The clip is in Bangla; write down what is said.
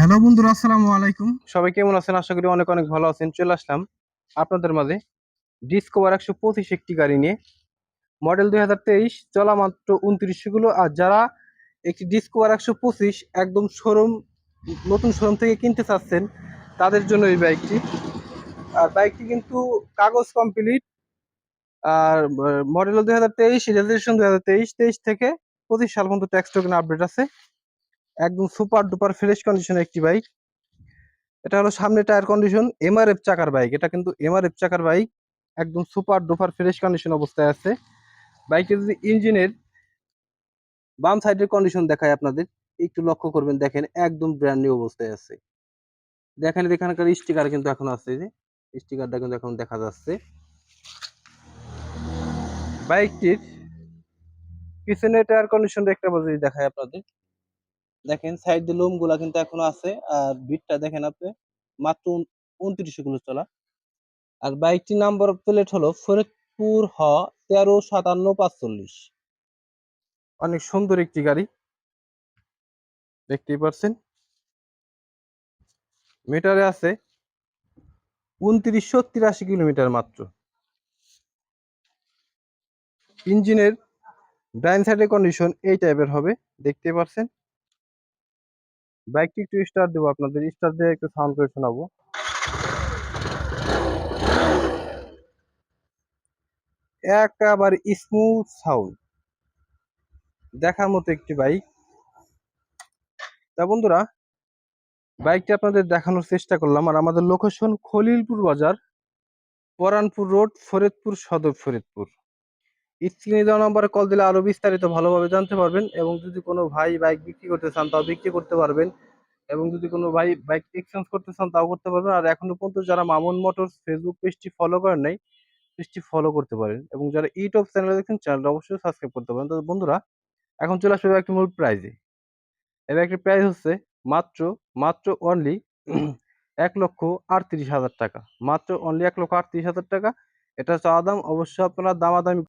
হ্যালো বন্ধুরা, আসসালামু আলাইকুম। সবাই কেমন আছেন? আশা করি অনেক অনেক ভালো আছেন। চলে আসলাম আপনাদের মাঝে ডিসকভার একশো পঁচিশ একটি গাড়ি নিয়ে। মডেল দুই হাজার তেইশ, চলা মাত্র উনত্রিশগুলো আর যারা একটি ডিসকভার একশো পঁচিশ একদম শোরুম নতুন শোরুম থেকে কিনতে চাচ্ছেন, তাদের জন্য এই বাইকটি। আর বাইকটি কিন্তু কাগজ কমপ্লিট আর মডেল দুই হাজার তেইশ রেজিস্ট্রেশন দুই হাজার তেইশ তেইশ থেকে পঁচিশ সাল পর্যন্ত ট্যাক্স টোকেন আপডেট আছে। একদম সুপার ডুপার ফ্রেশ কন্ডিশনের একটি বাইক এটা হলো সামনে টায়ার কন্ডিশন এমআরএফ চাকার বাইক এটা কিন্তু এমআরএফ চাকার বাইক একদম সুপার ডুপার ফ্রেশ কন্ডিশন অবস্থায় আছে। বাইকের যদি ইঞ্জিনের বাম সাইডের কন্ডিশন দেখায় আপনাদের, একটু লক্ষ্য করবেন, দেখেন একদম ব্র্যান্ড নিউ অবস্থায় আছে। দেখেন এখানকার স্টিকার কিন্তু এখন আছে যে স্টিকারটা কিন্তু এখন দেখা যাচ্ছে। বাইকটির পিছনে টায়ার কন্ডিশনটা একটা বাজে দেখায় আপনাদের। দেখেন সাইড দিয়ে লোমগুলা কিন্তু এখনও আছে, আর বিটটা দেখেন আপনি, মাত্র উনত্রিশগুলো চলা। আর বাইকটির নাম্বার প্লেট হলো ফরিদপুর হ তেরো সাতান্ন পাঁচচল্লিশ। অনেক সুন্দর একটি গাড়ি। দেখতেই পারছেন? মিটারে আছে উনত্রিশশো তিরাশি কিলোমিটার মাত্র। ইঞ্জিনের ডাইন সাইডের কন্ডিশন এই টাইপের হবে, দেখতে পারছেন? বাইকটি একটু স্টার্ট দেবো আপনাদের। স্টার্ট দিয়ে একটু সাউন্ড করে শোনাবো। একেবারে স্মুথ সাউন্ড দেখার মতো একটি বাইক তা বন্ধুরা বাইকটি আপনাদের দেখানোর চেষ্টা করলাম। আর আমাদের লোকেশন খলিলপুর বাজার পরানপুর রোড ফরিদপুর সদর ফরিদপুর। স্ক্রিনে দেওয়া নাম্বারে কল দিলে আরও বিস্তারিত ভালোভাবে জানতে পারবেন এবং যদি কোনো ভাই বাইক বিক্রি করতে চান, তাও বিক্রি করতে পারবেন। এবং যদি কোনো ভাই বাইক এক্সচেঞ্জ করতে চান, তাও করতে পারবেন। আর এখনও পর্যন্ত যারা মামুন মোটরস ফেসবুক পেজটি ফলো করেন নাই পেজটি ফলো করতে পারেন। এবং যারা ইউটিউব চ্যানেলে দেখছেন চ্যানেলটা অবশ্যই সাবস্ক্রাইব করতে পারেন। তো বন্ধুরা, এখন চলে আসবে একটি মূল প্রাইজে এবার একটি প্রাইস হচ্ছে মাত্র মাত্র অনলি এক লক্ষ আটত্রিশ হাজার টাকা। মাত্র অনলি এক লক্ষ আটত্রিশ হাজার টাকা। এটা চাওয়া দাম অবশ্যই আপনারা দামাদামি